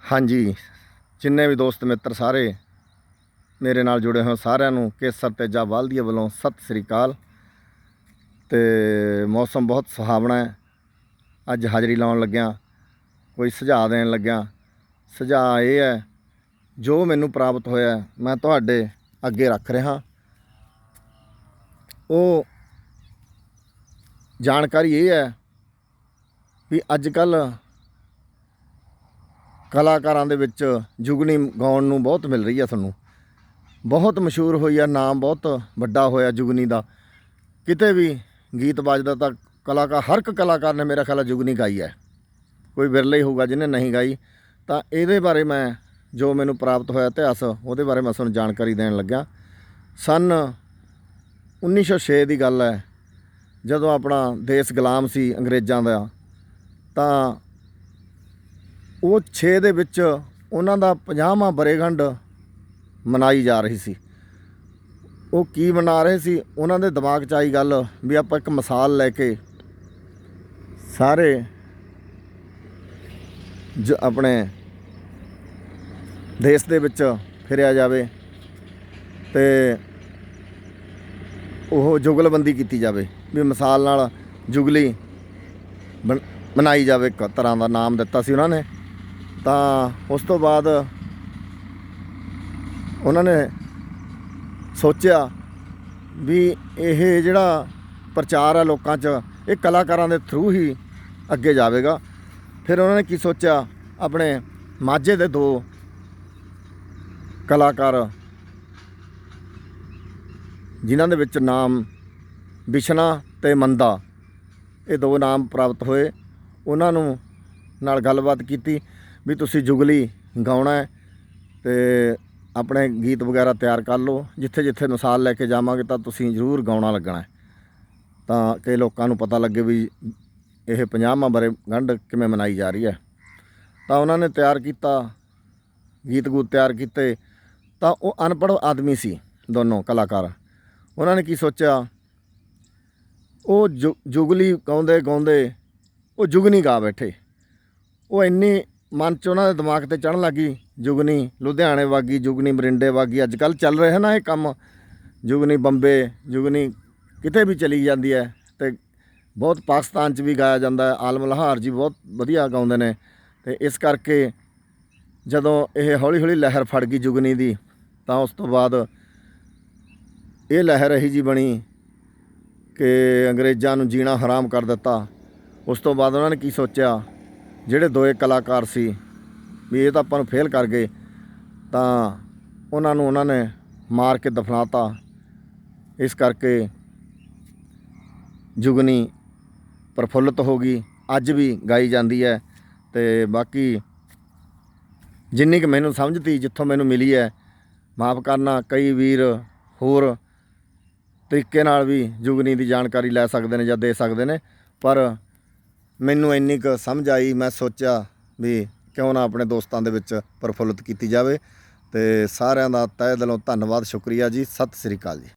ਹਾਂਜੀ, ਜਿੰਨੇ ਵੀ ਦੋਸਤ ਮਿੱਤਰ ਸਾਰੇ ਮੇਰੇ ਨਾਲ ਜੁੜੇ ਹੋਏ ਸਾਰਿਆਂ ਨੂੰ ਕੇਸਰ ਤੇਜਾ ਵਾਲਦੀਆ ਵੱਲੋਂ ਸਤਿ ਸ੍ਰੀ ਅਕਾਲ। ਤੇ ਮੌਸਮ ਬਹੁਤ ਸੁਹਾਵਣਾ ਹੈ। ਅੱਜ ਹਾਜ਼ਰੀ ਲਾਉਣ ਲੱਗਿਆ, ਕੋਈ ਸੁਝਾਅ ਦੇਣ ਲੱਗਿਆ। ਸੁਝਾਅ ਇਹ ਹੈ, ਜੋ ਮੈਨੂੰ ਪ੍ਰਾਪਤ ਹੋਇਆ, ਮੈਂ ਤੁਹਾਡੇ ਅੱਗੇ ਰੱਖ ਰਿਹਾ। ਉਹ ਜਾਣਕਾਰੀ ਇਹ ਹੈ ਵੀ ਅੱਜ ਕੱਲ੍ਹ ਕਲਾਕਾਰਾਂ ਦੇ ਵਿੱਚ ਜੁਗਨੀ ਗਾਉਣ ਨੂੰ ਬਹੁਤ ਮਿਲ ਰਹੀ ਆ ਤੁਹਾਨੂੰ। ਬਹੁਤ ਮਸ਼ਹੂਰ ਹੋਈ ਆ, ਨਾਮ ਬਹੁਤ ਵੱਡਾ ਹੋਇਆ ਜੁਗਨੀ ਦਾ। ਕਿਤੇ ਵੀ ਗੀਤ ਵੱਜਦਾ ਤਾਂ ਕਲਾਕਾਰ, ਹਰ ਇੱਕ ਕਲਾਕਾਰ ਨੇ ਮੇਰਾ ਖਿਆਲ ਜੁਗਨੀ ਗਾਈ ਹੈ। ਕੋਈ ਵਿਰਲਾ ਹੀ ਹੋਊਗਾ ਜਿਹਨੇ ਨਹੀਂ ਗਾਈ। ਤਾਂ ਇਹਦੇ ਬਾਰੇ ਮੈਂ ਜੋ ਮੈਨੂੰ ਪ੍ਰਾਪਤ ਹੋਇਆ ਇਤਿਹਾਸ, ਉਹਦੇ ਬਾਰੇ ਮੈਂ ਤੁਹਾਨੂੰ ਜਾਣਕਾਰੀ ਦੇਣ ਲੱਗਾ ਸਨ 1906 ਦੀ ਗੱਲ ਹੈ, ਜਦੋਂ ਆਪਣਾ ਦੇਸ਼ ਗੁਲਾਮ ਸੀ ਅੰਗਰੇਜ਼ਾਂ ਦਾ, ਤਾਂ ਉਹ 6 ਦੇ ਵਿੱਚ ਉਹਨਾਂ ਦਾ 50ਵਾਂ ਬਰੇਗੰਢ ਮਨਾਈ ਜਾ ਰਹੀ ਸੀ। ਉਹ ਕੀ ਮਨਾ ਰਹੇ ਸੀ? ਉਹਨਾਂ ਦੇ ਦਿਮਾਗ 'ਚ ਆਈ ਗੱਲ ਵੀ ਆਪਾਂ ਇੱਕ ਮਿਸਾਲ ਲੈ ਕੇ ਸਾਰੇ ਜ ਆਪਣੇ ਦੇਸ਼ ਦੇ ਵਿੱਚ ਫਿਰਿਆ ਜਾਵੇ ਤੇ ਉਹ ਜੁਗਲਬੰਦੀ ਕੀਤੀ ਜਾਵੇ, ਵੀ ਮਿਸਾਲ ਨਾਲ ਜੁਗਲੀ ਬਣ- ਬਣਾਈ ਜਾਵੇ, ਇੱਕ ਤਰ੍ਹਾਂ ਦਾ ਨਾਮ ਦਿੱਤਾ ਸੀ ਉਹਨਾਂ ਨੇ। ਤਾਂ ਉਸ ਤੋਂ ਬਾਅਦ ਉਹਨਾਂ ਨੇ ਸੋਚਿਆ ਵੀ ਇਹ ਜਿਹੜਾ ਪ੍ਰਚਾਰ ਹੈ ਲੋਕਾਂ 'ਚ, ਇਹ ਕਲਾਕਾਰਾਂ ਦੇ ਥਰੂ ਹੀ ਅੱਗੇ ਜਾਵੇਗਾ। ਫਿਰ ਉਹਨਾਂ ਨੇ ਕੀ ਸੋਚਿਆ? ਆਪਣੇ ਮਾਝੇ ਦੇ ਦੋ ਕਲਾਕਾਰ, ਜਿਨ੍ਹਾਂ ਦੇ ਵਿੱਚ ਨਾਮ ਬਿਸ਼ਨਾ ਤੇ ਮੰਦਾ। ਇਹ ਦੋ ਨਾਮ ਪ੍ਰਾਪਤ ਹੋਏ। ਉਹਨਾਂ ਨੂੰ ਨਾਲ ਗੱਲਬਾਤ ਕੀਤੀ। ਵੀ ਤੁਸੀਂ ਜੁਗਲੀ ਗਾਉਣਾ ਹੈ ਤੇ ਆਪਣੇ ਗੀਤ ਵਗੈਰਾ ਤਿਆਰ ਕਰ ਲਓ। ਜਿੱਥੇ ਜਿੱਥੇ ਮਿਸਾਲ ਲੈ ਕੇ ਜਾਵਾਂਗੇ ਤਾਂ ਤੁਸੀਂ ਜ਼ਰੂਰ ਗਾਉਣਾ ਲੱਗਣਾ ਤਾਂ ਕਿ ਲੋਕਾਂ ਨੂੰ ਪਤਾ ਲੱਗੇ ਵੀ ਇਹ 50ਵਾਂ ਬਰੇ ਗੰਢ ਕਿਵੇਂ ਮਨਾਈ ਜਾ ਰਹੀ ਹੈ। ਤਾਂ ਉਹਨਾਂ ਨੇ ਤਿਆਰ ਕੀਤਾ, ਗੀਤ ਗੂਤ ਤਿਆਰ ਕੀਤੇ। ਤਾਂ ਉਹ ਅਨਪੜ੍ਹ ਆਦਮੀ ਸੀ ਦੋਨੋਂ ਕਲਾਕਾਰ। ਉਹਨਾਂ ਨੇ ਕੀ ਸੋਚਿਆ? ਉਹ ਜੁ- ਜੁਗਲੀ ਗਾਉਂਦੇ ਗਾਉਂਦੇ ਉਹ ਜੁਗਨੀ ਗਾ ਬੈਠੇ। ਉਹ ਇੰਨੀ ਮਨ ਚ ਉਹਨਾਂ ਦੇ ਦਿਮਾਗ ਤੇ ਚੜਨ ਲੱਗੀ ਜੁਗਨੀ, ਲੁਧਿਆਣੇ ਵਾਗੀ, ਜੁਗਨੀ ਮਰਿੰਡੇ ਵਾਗੀ। ਅੱਜ ਕੱਲ ਚੱਲ ਰਿਹਾ ਨਾ ਇਹ ਕੰਮ, ਜੁਗਨੀ ਬੰਬੇ, ਜੁਗਨੀ ਕਿਤੇ ਵੀ ਚਲੀ ਜਾਂਦੀ ਹੈ ਤੇ ਬਹੁਤ ਪਾਕਿਸਤਾਨ ਚ ਵੀ ਗਾਇਆ ਜਾਂਦਾ ਹੈ। ਆਲਮ ਲਹਾਰ ਜੀ ਬਹੁਤ ਵਧੀਆ ਗਾਉਂਦੇ ਨੇ ਤੇ ਇਸ ਕਰਕੇ ਜਦੋਂ ਇਹ ਹੌਲੀ ਹੌਲੀ ਲਹਿਰ ਫੜ ਗਈ ਜੁਗਨੀ ਦੀ, ਤਾਂ ਉਸ ਤੋਂ ਬਾਅਦ ਇਹ ਲਹਿਰ ਇਹੀ ਜੀ ਬਣੀ ਕਿ ਅੰਗਰੇਜ਼ਾਂ ਨੂੰ ਜੀਣਾ ਹਰਾਮ ਕਰ ਦਿੱਤਾ। ਉਸ ਤੋਂ ਬਾਅਦ ਉਹਨਾਂ ਨੇ ਕੀ ਸੋਚਿਆ? ਜਿਹੜੇ ਦੋਏ ਕਲਾਕਾਰ ਸੀ, ਵੀ ਇਹ ਤਾਂ ਆਪਾਂ ਨੂੰ ਫੇਲ ਕਰ ਗਏ, ਤਾਂ ਉਹਨਾਂ ਨੂੰ ਉਹਨਾਂ ਨੇ ਮਾਰ ਕੇ ਦਫਨਾਤਾ। ਇਸ ਕਰਕੇ ਜੁਗਨੀ ਪ੍ਰਫੁੱਲਤ ਹੋ ਗਈ। ਅੱਜ ਵੀ ਗਾਈ ਜਾਂਦੀ ਹੈ ਤੇ ਬਾਕੀ ਜਿੰਨੀ ਕਿ ਮੈਨੂੰ ਸਮਝਤੀ ਜਿੱਥੋਂ ਮੈਨੂੰ ਮਿਲੀ ਹੈ, ਮਾਫ ਕਰਨਾ, ਕਈ ਵੀਰ ਹੋਰ ਤਰੀਕੇ ਨਾਲ ਵੀ ਜੁਗਨੀ ਦੀ ਜਾਣਕਾਰੀ ਲੈ ਸਕਦੇ ਨੇ ਜਾਂ ਦੇ ਸਕਦੇ ਨੇ, ਪਰ ਮੈਨੂੰ ਇੰਨੀ ਕੁ ਸਮਝ ਆਈ, ਮੈਂ ਸੋਚਿਆ ਵੀ ਕਿਉਂ ਨਾ ਆਪਣੇ ਦੋਸਤਾਂ ਦੇ ਵਿੱਚ ਪ੍ਰਫੁੱਲਿਤ ਕੀਤੀ ਜਾਵੇ ਅਤੇ ਸਾਰਿਆਂ ਦਾ ਤਹਿ ਦਿਲੋਂ ਧੰਨਵਾਦ, ਸ਼ੁਕਰੀਆ ਜੀ, ਸਤਿ ਸ੍ਰੀ ਅਕਾਲ ਜੀ।